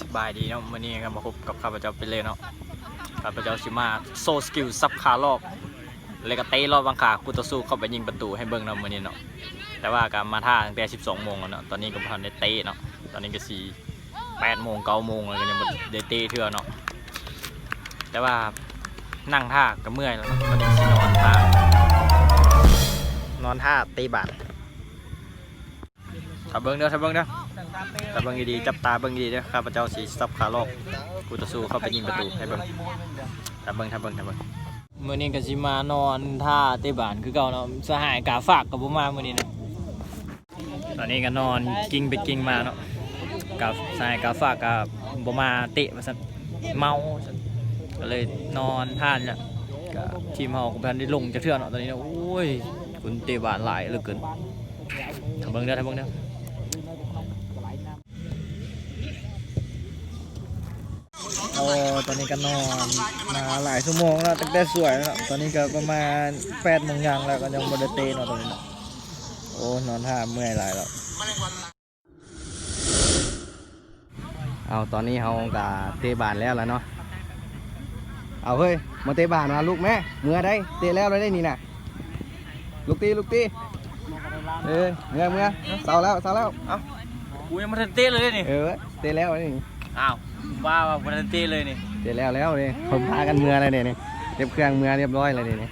สบายดีเนาะวันนี้ก็มาพบกับข้าพเจ้าเป็นเลยเนาะข้าพเจ้าชิมาโซสกิลซับคารอบเลยก็เตะรอบบังคากูต่อสู้เข้าไปยิงประตูให้เบิ่งเนาะมื้อนี้เนาะแต่ว่าก็มาท่าตั้งแต่ 12 โมงแล้วเนาะตอนนี้ก็บ่ทันได้เตะเนาะตอนนี้ก็4 8โมง9โมงแล้วก็ยังบ่ได้เตะเทื่อเนาะแต่ว่านั่งท่าก็เมื่อยแล้วเนาะตอนนี้สินอนท่านอนท่าเตะบาดถ้าเบิ่งเด้อถ้าเบิ่งเด้อแต่เบิ่งดีๆจับตาเบิ่งดีๆเด้อข้าพเจ้าสีซับขาลอกกูจะสู้เข้าไปยิงประตูให้เบิ่งถ้าเบิ่งถ้าเบิ่งถ้าเบิ่งมื้อนี้ก็สิมานอนท่าเตบานคือเก่าเนาะสหายกาฝากกับบ่มามื้อนี้นะตอนนี้ก็นอนกิ้งไปกิ้งมาเนาะกับสหายกาฝากกับบ่มาเตะว่าซั่นเมาก็เลยนอนท่านเนี่ยก็ทีมเฮาก็บ่ทันได้ลงจักเทื่อเนาะตอนนี้นะโอ้ยคุณเตบานหลายเหลือเกินถ้าเบิ่งเด้อถ้าเบิ่งเด้อ ตอนนี้ก็นอนมาหลายชั่วโมงแล้วตั้งแต่สวยแล้วตอนนี้ก็ประมาณแปดโมงยังแล้วก็ยังบไดเตะเนาะตอนนี้เนาะโอ้นอนท่าเมื่อยหลายแล้วเอาตอนนี้เฮากะเตะบานแล้วแล้วเนาะเอาเฮ้ยมาเตะบานมาลูกแม่เมื่อได้เตะแล้วเลยได้นี่น่ะลูกตีลูกตีเออเมื่อเมื่อเสาแล้วเสาแล้วเอากูยังไม่ทันเตะเลยนี่เออเตะแล้วนี่อ้าว ว่าว่าวันเต้เลยนี่ เสร็จแล้วแล้วนี่ผมพากันเมื่ออะไรเนี่ยนี่เรียบเครื่องเมื่อเรียบร้อยเลยนี่นี่